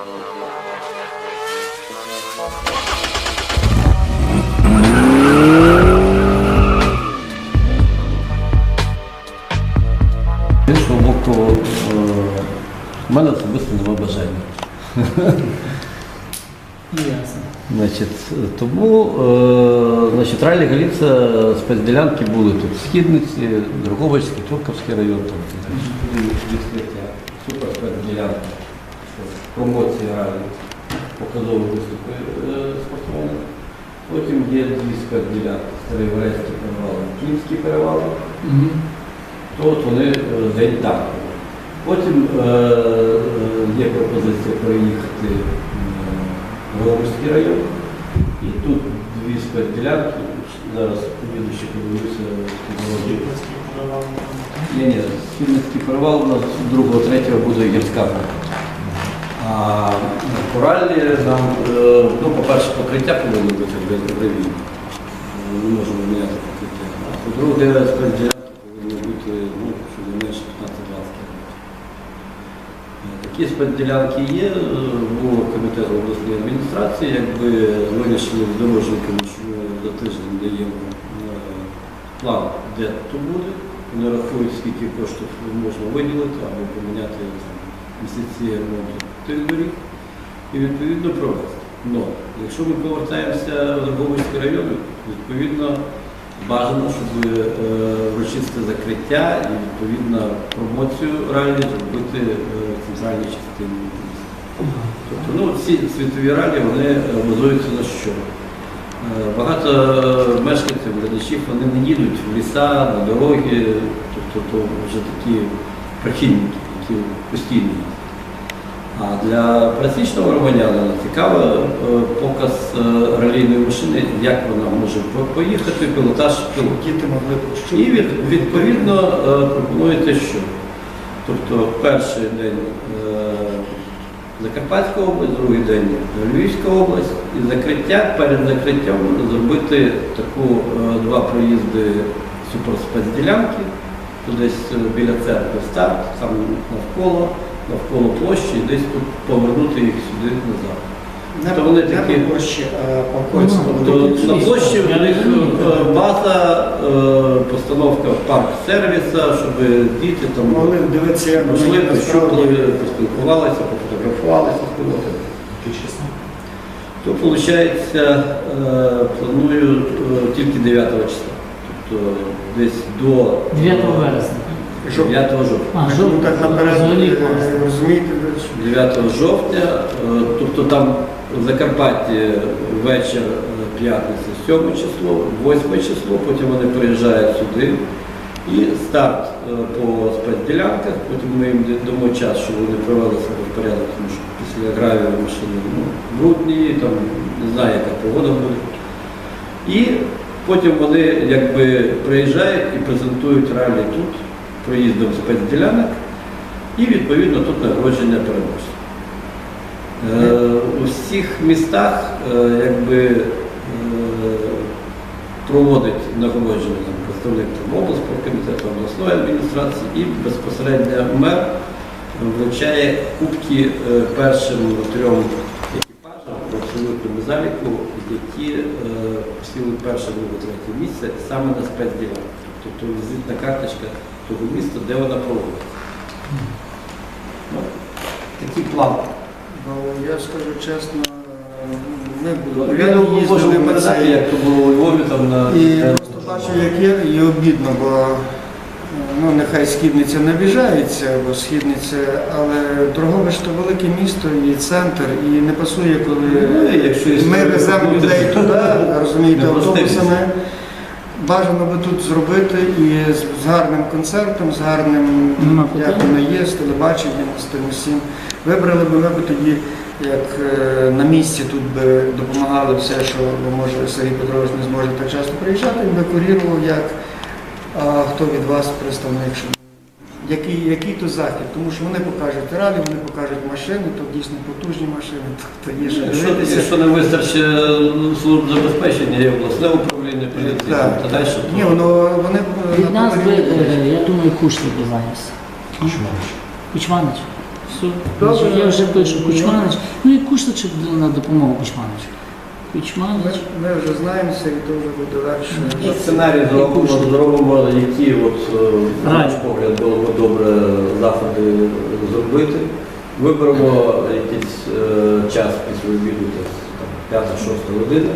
З іншого боку, е, в мене особисто немає бажання. Ясно. Значить, тому е, значить, ралі Галіця спецділянки були тут Східниці, Дрогобицький, Турковський район, там супер спецділянки, промоція ралі, показові виступи е, спортсменів. Потім є дві спецділянки, Старий Верейський перевал, Київський перевал, то от вони е, день там. Потім е, е, є пропозиція переїхати е, в Голубський район. І тут дві спецділянки. Зараз поїду ще подивлюся технології. Ні, ні, Східницький перевал у нас другого, третього буде гірська. А в коралі нам, е, ну, по-перше, покриття повинно бути гравійне. Ми не можемо міняти покриття. А по-друге, спецділянки повинні бути ну, щонайменше 15-20 км. Такі спецділянки є, е, було комітет обласної адміністрації, якби вирішили з дорожниками, що за тиждень даємо е, план, де то буде. Вони рахують, скільки коштів можна виділити або поміняти місяці доріг і відповідно провести. Но, якщо ми повертаємося в Дрогобицький район, відповідно бажано, щоб е, урочисте закриття і відповідно промоцію ралі зробити е, в центральній частині міста. Тобто ну, ці світові ралі вони е, базуються на що? Багато мешканців, глядачів, вони не їдуть в ліса, на дороги, тобто то вже такі прихильники, які постійно. А для пересічного громадянина цікаво е, показ е, ралійної машини, як вона може поїхати, пілотаж пілот. Діти могли І відповідно е, пропонуєте що? Тобто перший день Закарпатська область, другий день Львівська область і закриття перед закриттям зробити таку два проїзди суперспецділянки, десь е, біля церкви старт, там навколо, навколо площі, і десь тут повернути їх сюди назад. Не, То вони такі- площі. Тобто на площі в них е, база, е, постановка парк сервіса, щоб діти там Могли дивитися, пощупали, поспілкувалися, пофотографувалися з пілотами. То виходить, планую тільки 9 числа. Тобто десь до 9 вересня. 9 жовтня. А, Ну, жовтня. так наперед, Взагалі е, розумієте, що 9 жовтня, е, тобто там в Закарпатті вечір е, п'ятниці 7 число, 8 число, потім вони приїжджають сюди. І старт е, по спецділянках, потім ми їм дамо час, щоб вони привели себе в порядок, тому що після гравію машини ну, брудні, там не знаю, яка погода буде. І потім вони якби приїжджають і презентують ралі тут, проїздом спецділянок, і відповідно тут нагородження переможців. Е, у всіх містах е, якби, е, проводить нагородження там, там, облспорткомітету, обласної адміністрації і безпосередньо мер вручає кубки е, першим трьом екіпажам в абсолютному заліку, які е, посіли перше, друге, третє місце саме на спецділянку. Тобто візитна карточка того міста, де вона проводиться. Ну, такий план. Ну, я скажу чесно, е, ми були Я рядом можу передати, як то було у Львові там на і просто бачу, як є, і обідно, бо ну, нехай східниця не обіжається, бо східниця, але Дрогобич то велике місто і центр, і не пасує, коли Ну, якщо ми веземо людей туди, розумієте, автобусами. Бажано би тут зробити і з, з гарним концертом, з гарним, Нема як воно є, з телебаченням, з тим усім. Вибрали би ми б тоді, як е, на місці тут би допомагали все, що ну, може Сергій Петрович не зможе так часто приїжджати, він би курірував, як а, хто від вас представник, щоб який, який то захід, тому що вони покажуть ралі, вони покажуть машини, то дійсно потужні машини, то є що Якщо, дивитися. якщо не вистачить ну, служб забезпечення, є обласне управління поліції, Так, то далі. Ні, воно вони Від нас би, е, я думаю, Кушлик би зайнявся. Кучманич. Все. Добре. Я вже пишу Кучманич. Ну і Кушличик на допомогу Кучманичу. Ми, Кучманич. ми вже знаємося і то вже буде легше. І сценарій зробимо, зробимо, які от, е, на наш погляд було б добре заходи зробити. Виберемо якийсь е, час після обіду, там 5-6 година.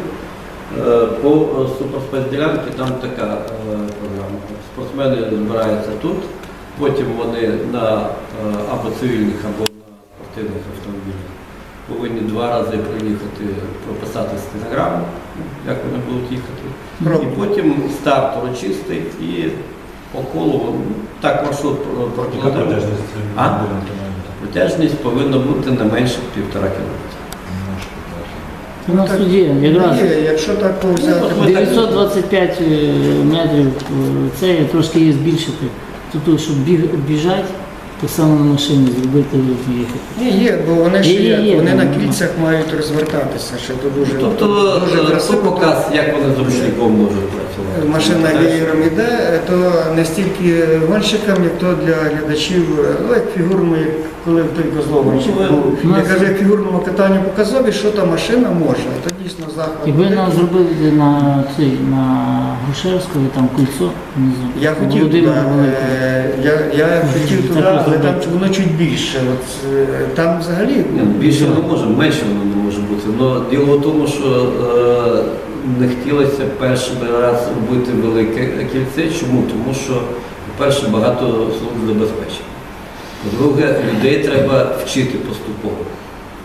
Е, По е, суперспецділянці там така е, програма. Спортсмени збираються тут, потім вони на е, або цивільних, або на спортивних автомобілях повинні два рази приїхати прописати стенограму, як вони будуть їхати. І потім старт урочистий і по колу ну, так маршрут про- Яка прокладемо. протяжність повинна бути не менше півтора кілометра. У нас Так, є якраз Є, якщо так взяти, Ну, ми- 925 е, метрів. е, Це трошки є збільшити. Тобто, щоб біг, біжати, так саме на машині зробити і їхати. Ні, є, бо вони ж Є, є, як, є, вони на ну, кільцях мають розвертатися, що то дуже, Тобто дуже е, це красиво. показ, як вони з рушником можуть працювати. Машина Так. вієром іде, то не стільки гонщикам, як то для глядачів, ну як фігурно, як коли в той козловичі Ну, ви-. Ну, Я кажу, як фігурному катанню показові, що та машина може. То дійсно захват. Якби нам великий. зробили на цей на Грушевського там кольцо внизу. Я хотів туди, е, я, я хотів туди, але там воно чуть більше. От, е, там взагалі Ні, ну, Більше не може, менше воно не може бути. Но діло в тому, що е, не хотілося перший раз робити велике кільце. Чому? Тому що, по-перше, багато служб забезпечення. По-друге, людей треба вчити поступово.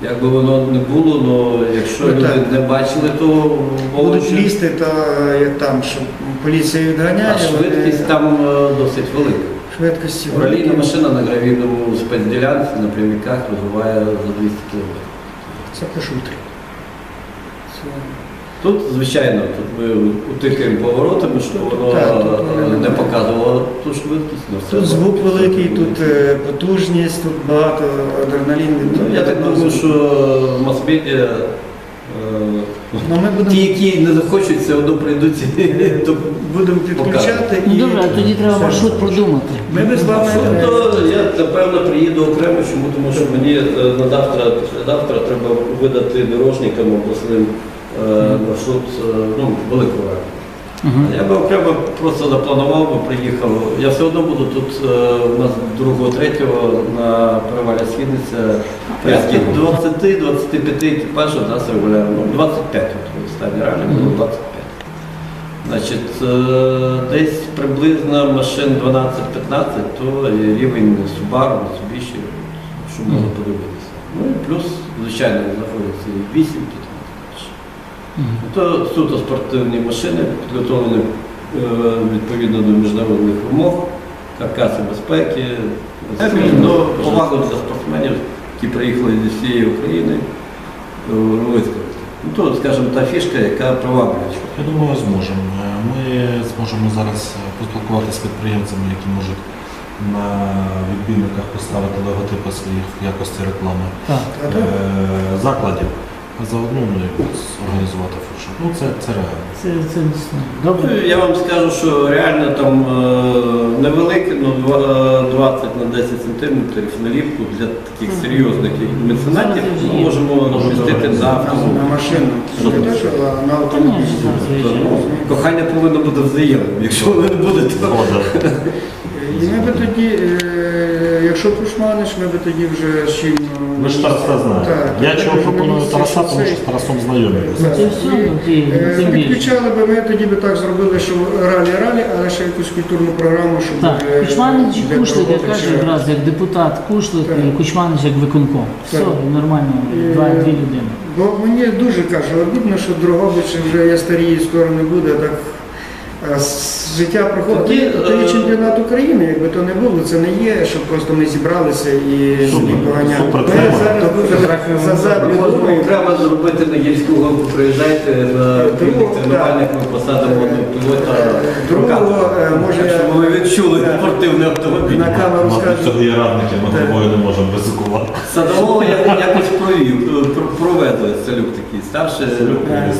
Як би воно не було, але якщо Ну, люди так. не бачили, то будуть лізти, то е, як там, що поліція відганяє, А швидкість там е, досить велика. швидкості. Ралійна машина на гравійному спецділянці на пряміках розвиває за 200 км. Це по шутрі. Це- Тут, звичайно, тут ми утикаємо поворотами, щоб воно Так, тут е, не показувало ту швидкість. Тут одно. звук великий, тут е, потужність, тут багато адреналіну. Ну, я так думаю, що мас-медіа, е, Ну, ми будемо, ті, які не захочуть, все одно прийдуть то будемо підключати Ну і добре, а тоді треба Все. маршрут продумати. Ми би з вами е, то я напевно приїду окремо, чому тому що мені е, на завтра, післязавтра треба видати дорожникам обласним е, маршрут е, ну, великого. Угу. Я би окремо просто запланував би, приїхав. Я все одно буду тут е, у нас 2-3 на перевалі Східниця. Порядки 20-25 екіпажів нас регулярно. Ну, 25 от останній ралі було 25. Значить, е, десь приблизно машин 12-15, то рівень Subaru, Mitsubishi, що можна подивитися. Ну і плюс, звичайно, знаходяться і 8 тут. То суто спортивні машини, підготовлені е, відповідно до міжнародних вимог, каркаси безпеки, до повагу до спортсменів, які приїхали зі всієї України е, виставити. Ну, то, скажімо, та фішка, яка приваблює. Я думаю, зможемо. Е, Ми зможемо зараз е, поспілкуватися з підприємцями, які можуть на відбійниках поставити логотипи своїх в якості реклами Так. та, та, е, закладів, а заодно ну, якось організувати фуршет. Ну це, це реально. Це, це дійсно. Добре. Ну, Я вам скажу, що реально там е, невелике, ну, два- е, 20 на 10 сантиметрів наліпку для таких серйозних меценатів ми можемо розмістити на на, на машину. Що а на автомобіль. ну, Кохання повинно бути взаємним. Якщо воно не буде, то Згода. І ми би тоді, е, якщо Кушманиш, ми би тоді вже щільно... Ви ж Тараса знаєте. Я чого пропоную Тараса, тому що з Тарасом знайомі. І, ну, е. Підключали би ми тоді би так зробили, що ралі-ралі, але ще якусь культурну програму, щоб... Так, е, Кучманич і Кушлик, я кажу якраз як депутат Кушлик, і Кучманич як виконком. Все, нормально, дві людини. Бо мені дуже кажу, обідно, що Дрогобич вже я старії скоро не буде, так життя проходить. Тоді, То є е, чемпіонат України, якби то не було, це не є, щоб просто ми зібралися і поганяли. Ми окремо зробити на гірську гонку, приїжджайте на тренувальних, ми посадимо пілота. Другого, е, може, ви відчули спортивний автомобіль. На камеру скажу. є радники, ми тобою не можемо ризикувати. Садового я якось провів, пр- проведли Салюк такий старший. Е, е,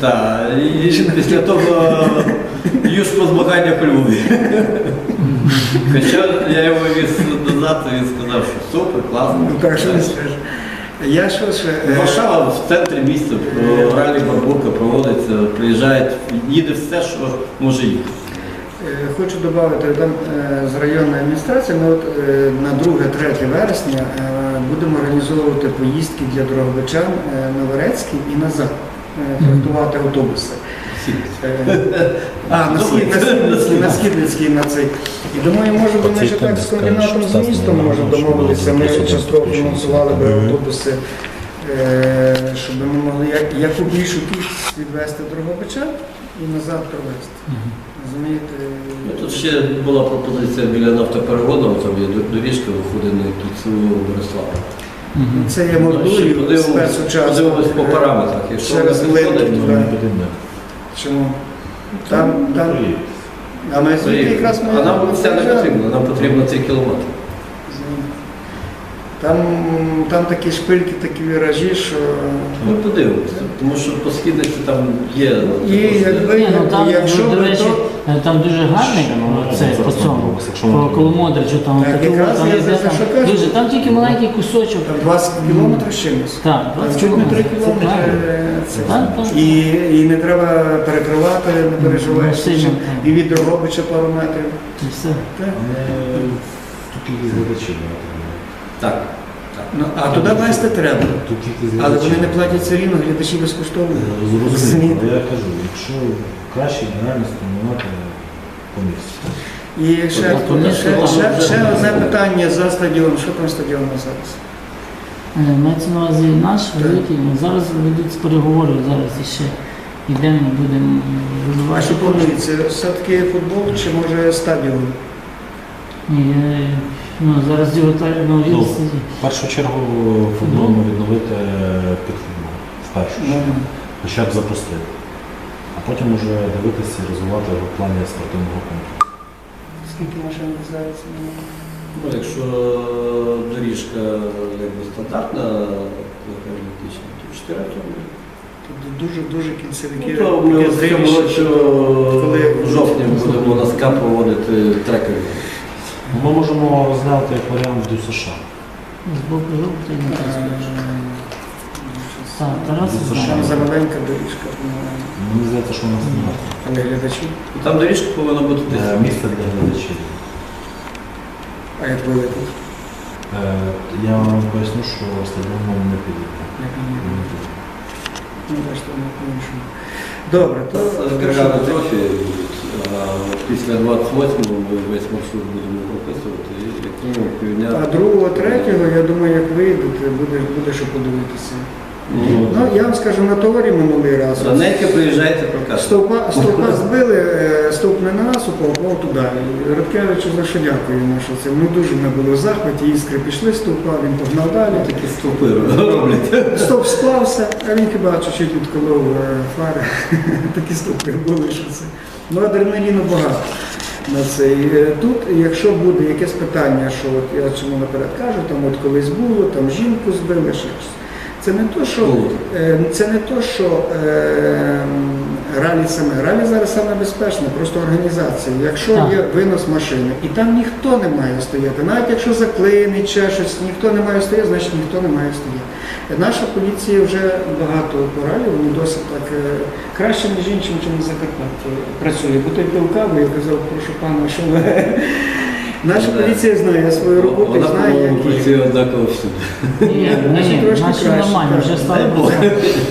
Так, і після того юж по змаганнях у Львові. Хоча я його віз назад, він сказав, що супер, класно. Ну, так що не скажеш. Я що ще? е, Варшава в центрі міста, про ралі барбурка проводиться, приїжджають, їде все, що може їхати. Е, Хочу додати там е, з районної адміністрації, ми от е, на 2-3 вересня е, будемо організовувати поїздки для дороговичан е, на Верецький і назад, е, фрахтувати автобуси. А, на схід, на східницький, на східницький на цей. І думаю, може би ми ще так з комбінатом з містом може домовилися. Ми частково фінансували би автобуси, е, щоб ми могли яку більшу кількість відвести дороговичан і назад провести. Розумієте? Ну, Тут ще була пропозиція біля нафтоперегону, там є доріжка виходить на кільцеву Борислава. Це я Ну, ще мордую подивимось, подивимось по параметрах. Якщо не Липень, то. Не потрібно. Чому? Там, там, а ми звідти якраз ми А нам це не потрібно, нам потрібно цей кілометр. Там, там такі шпильки, такі віражі, що Ми подивимося, тому що по східниці там є. І якби- Ні, ну там, Якщо ну, до ви речі, то- там дуже гарний Ну, це по цьому, по можна. коло Модричу, там Так, таке, якраз там я за це там кажу. дуже, там тільки маленький кусочок. там 20 кілометрів з чимось. Так, 20 чуть не 3 кілометрів. кілометри. Так, Це. так, так. І, і не треба перекривати, не переживаєш. Ну, сильно, так. І від Дрогобича пару метрів. І все. Так. Тут кількість глядачів багато. Так. Ну, а туди вести треба. Тут Але глядачів. вони не платять все рівно, глядачі безкоштовно. Е, Зрозуміло, Розумієте? але я кажу, якщо краще спрямувати по місцю. І ще, Так, то ще, ще, ще одне питання за стадіон. Що там стадіон зараз? Е, Мається на увазі наш великий. ну, Зараз ведуть переговори, зараз іще йдемо, будемо А що планується? Все-таки футбол чи може стадіон? Ні, е, ну, зараз його та- ну, він Ну. В першу чергу футбольно відновити під футбол. В першу Ну, чергу. Хоча б запустити. Потім вже дивитися і розвивати його в плані спортивного комплексу. скільки машин зараз? Ну, якщо доріжка якби стандартна, легкоатлетична, то 4 автомобілі. Тут дуже-дуже кінцевики. Ну, то ми році коли- в жовтні будемо на СКА проводити трекові. Ми можемо розглянути як варіант до США. З боку не Е, так. Тарас Ну, знає. Там замаленька доріжка. ну, Мені здається, що у нас немає. Але глядачі. І Там доріжка повинна бути Е, десь. Місце для глядачів. А як велику? Е, Я вам поясню, що стадіоном не піде. Як мені? Ну, бачите, воно по-іншому. Добре, то Агрегати трохи, а після 28-го ми весь маршрут будемо прописувати і як мінімум півдня. А другого, третього, я думаю, як вийдете, буде, буде що подивитися. Ну, я вам скажу, на товарі минулий раз. Раненько приїжджайте прокатати. Стовпа, стовпа збили, е, стовп не на нас упав, упав туди. Радкевичу за що дякуємо, що це. Ну дуже ми були в захваті, іскри пішли стовпа, він погнав далі. Такі стовпи роблять. Стовп склався, а він хіба чуть-чуть відколов е, фари. Такі стовпи були, що це. Ну, адреналіну багато. На цей. Е, Тут, якщо буде якесь питання, що от я чому наперед кажу, там от колись було, там жінку збили, щось. Це не то, що е, це не то, що е, ралі саме. Ралі зараз саме безпечне, просто організація. Якщо Так. є винос машини, і там ніхто не має стояти, навіть якщо заклинить чи щось, ніхто не має стояти, значить ніхто не має стояти. Наша поліція вже багато по ралі, вони досить так е, краще, ніж іншим, ніж на Закарпатті працює. Бо той пив каву, я казав, прошу пана, що ви. Наша Да. поліція знає свою роботу Вона, знає, як працює однаково всюди. Ні, Наші ні, трошки наші краще, нормально, вже стали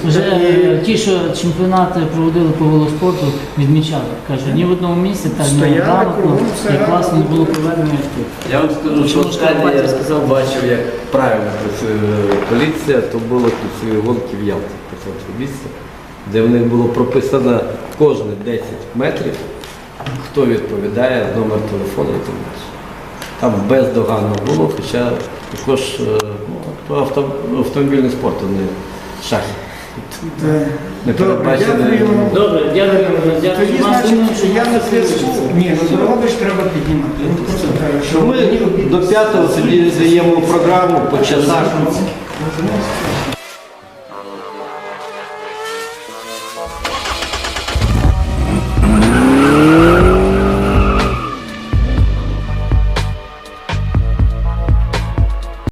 вже е, ті, що чемпіонати проводили по велоспорту, відмічали. Каже, ні в одному місці так не Стояли грамотно кругом, все і класно було проведено як тут. Я вам скажу, що Чому ж я сказав? бачив, як правильно працює поліція, то було під цією гонки в Ялті, по центру місця, де в них було прописано кожні 10 метрів, хто відповідає, номер телефону і так далі. Там бездоганно було, хоча також е, ну, авто, автомобільний спорт, а не шахи. Е, Не Добре, Добре, дякую. Тоді, значить, я на зв'язку. Ні, ну Дрогобич треба піднімати. Ну, просто кажу, що Ми до п'ятого сиділи, даємо програму по часах.